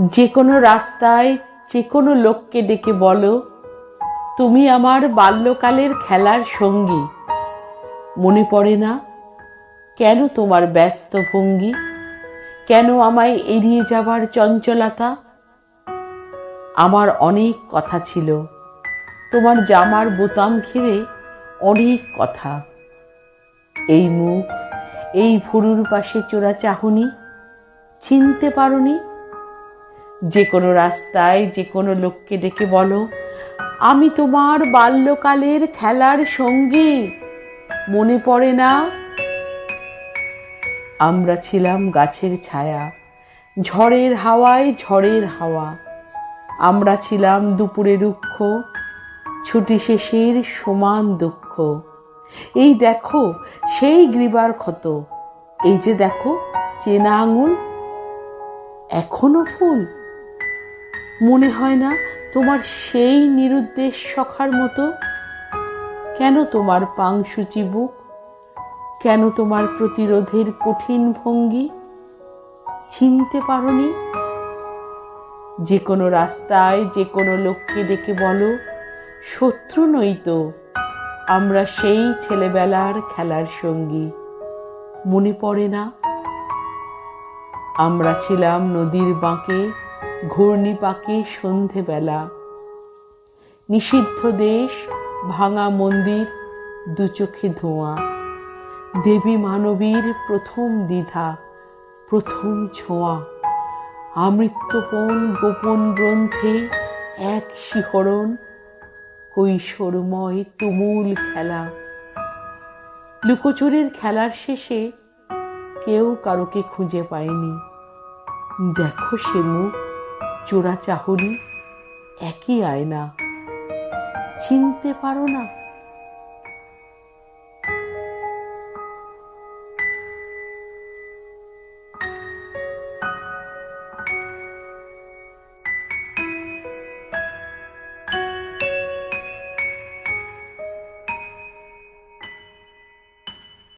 যে কোনো রাস্তায় যে কোনো লোককে ডেকে বলো, তুমি আমার বাল্যকালের খেলার সঙ্গী। মনে পড়ে না? কেন তোমার ব্যস্ত ভঙ্গি? কেন আমায় এড়িয়ে যাবার চঞ্চলতা? আমার অনেক কথা ছিল। তোমার জামার বোতাম ঘিরে অনেক কথা। এই মুখ, এই ভুরুর পাশে চোরা চাহনি, চিনতে পারোনি? যে কোনো রাস্তায় যে কোনো লোককে ডেকে বলো, আমি তোমার বাল্যকালের খেলার সঙ্গী। মনে পড়ে না? আমরা ছিলাম গাছের ছায়া, ঝড়ের হাওয়ায় ঝড়ের হাওয়া। আমরা ছিলাম দুপুরে রুক্ষ, ছুটি শেষের সমান দুঃখ। এই দেখো, সেই গ্রীবার ক্ষত। এই যে দেখো, চেনা আঙুল, এখনও ফুল। মনে হয় না তোমার সেই নিরুদ্দেশ সখার মতো? কেন তোমার পাংসুচি বুক? কেন তোমার প্রতিরোধের কঠিন ভঙ্গি? চিনতে পারোনি? যে কোনো রাস্তায় যে কোনো লোককে ডেকে বলো, শত্রু নই তো আমরা সেই ছেলেবেলার খেলার সঙ্গী। মনে পড়ে না? আমরা ছিলাম নদীর বাঁকে ঘূর্ণি পাকে সন্ধেবেলা। নিষিদ্ধ দেশ, ভাঙা মন্দির, দু চোখে ধোঁয়া। দেবী মানবীর প্রথম দ্বিধা, প্রথম ছোঁয়া। আমৃত্যপণ গোপন গ্রন্থে এক শিহরণ, কৈশোরময় তুমুল খেলা। লুকোচুরির খেলার শেষে কেউ কারোকে খুঁজে পায়নি। দেখো সে মুখ। চোরা চাহনি একই আয়না। চিনতে পারো না